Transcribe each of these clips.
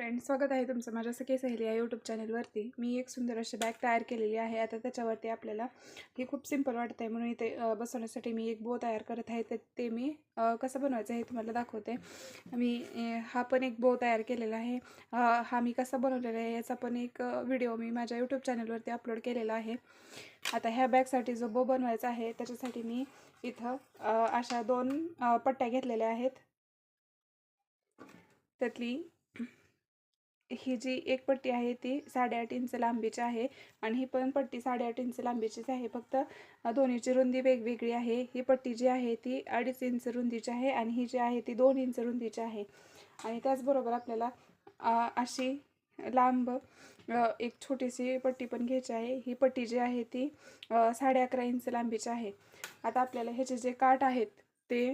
Friends स्वागत आहे तुमचं माझ्या सखी सहेली या यूट्यूब चॅनलवरती मी एक सुंदर अशी बॅग तयार केलेली आहे. आता त्याच्यावरती आपल्याला ही खूप सिंपल वाटत आहे म्हणून इथे बसवण्यासाठी मी एक बो तयार करत आहे. तर ते मी कसं बनवायचं हे तुम्हाला दाखवते. मी हा पण एक बो तयार केलेला आहे. हा मी कसा बनवलेला आहे याचा पण एक व्हिडिओ मी माझ्या यूट्यूब चॅनलवरती अपलोड केलेला आहे. आता ह्या बॅगसाठी जो बो बनवायचा आहे त्याच्यासाठी मी इथं अशा दोन पट्ट्या घेतलेल्या आहेत. त्यातली ही जी एक पट्टी आहे ती साडेआठ इंच लांबीची आहे आणि ही पण पट्टी साडेआठ इंच लांबीचीच आहे. फक्त दोन्हीची रुंदी वेगवेगळी आहे. ही पट्टी जी आहे ती अडीच इंच रुंदीची आहे आणि ही जी आहे ती दोन इंच रुंदीची आहे. आणि त्याचबरोबर आपल्याला अशी लांब एक छोटीशी पट्टी पण घ्यायची आहे. ही पट्टी जी आहे ती साडे अकरा इंच लांबीची आहे. आता आपल्याला ह्याचे जे काठ आहेत ते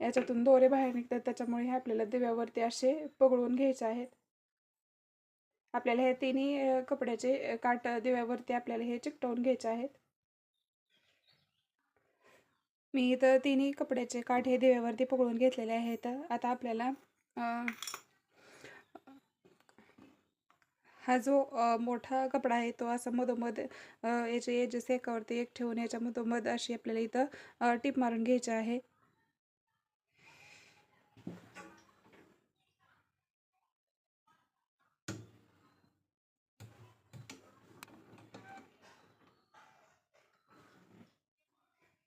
याच्यातून दोरे बाहेर निघतात. त्याच्यामुळे हे आपल्याला दिव्यावरती असे पगळून घ्यायचे आहेत. आपल्याला हे तिन्ही कपड्याचे काट काठ दिव्यावरती आपल्याला हे चिकटवून घ्यायचे आहेत. मी इथं तिन्ही कपड्याचे काठ हे दिव्यावरती पकडून घेतलेले आहेत. आता आपल्याला हा जो मोठा कपडा आहे तो असा मधोमध याचे एजेस एकावरती एक ठेवून याच्या मधोमध अशी आपल्याला इथं टीप मारून घ्यायची आहे.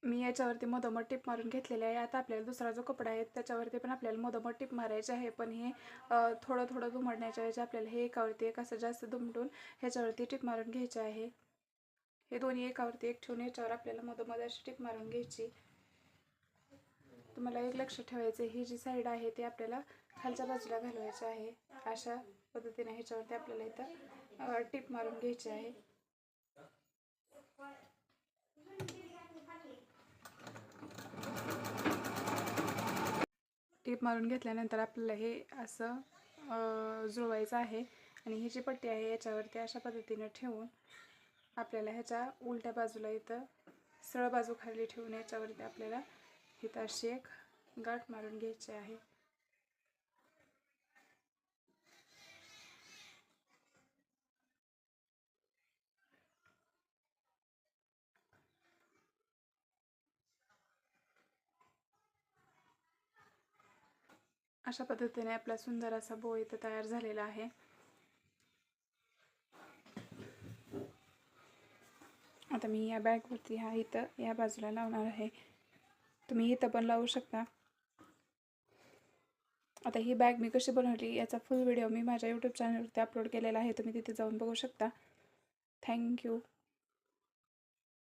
मी याच्यावरती मधोमध टीप मारून घेतलेले आहे. आता आपल्याला दुसरा जो कपडा आहे त्याच्यावरती पण आपल्याला मधोमध टीप मारायचे आहे. पण हे थोडं थोडं दुमडण्याच्या ऐवजी आपल्याला हे एकावरती एक असं जास्त दुमडून ह्याच्यावरती टीप मारून घ्यायचे आहे. हे दोन्ही एकावरती एक ठेवून याच्यावर आपल्याला मधोमध अशी टीप मारून घ्यायची. तुम्हाला एक लक्ष ठेवायचं ही जी साईड आहे ती आपल्याला खालच्या बाजूला घालवायची आहे. अशा पद्धतीने ह्याच्यावरती आपल्याला इथं टीप मारून घ्यायची आहे. टीप मारून घेतल्यानंतर आपल्याला हे असं जुळवायचं आहे. आणि ही जी पट्टी आहे याच्यावरती अशा पद्धतीनं ठेवून आपल्याला ह्याच्या उलट्या बाजूला इथं सरळ बाजू खाली ठेवून याच्यावरती आपल्याला इथं अशी एक गाठ मारून घ्यायची आहे. अशा पद्धतीने आपला सुंदर असा बो इथं तयार झालेला आहे. आता मी या बॅगवरती हा इथं या बाजूला लावणार आहे. तुम्ही इथं पण लावू शकता. आता ही बॅग मी कशी बनवली याचा फुल व्हिडिओ मी माझ्या यूट्यूब चॅनलवरती अपलोड केलेला आहे. तुम्ही तिथे जाऊन बघू शकता. थँक्यू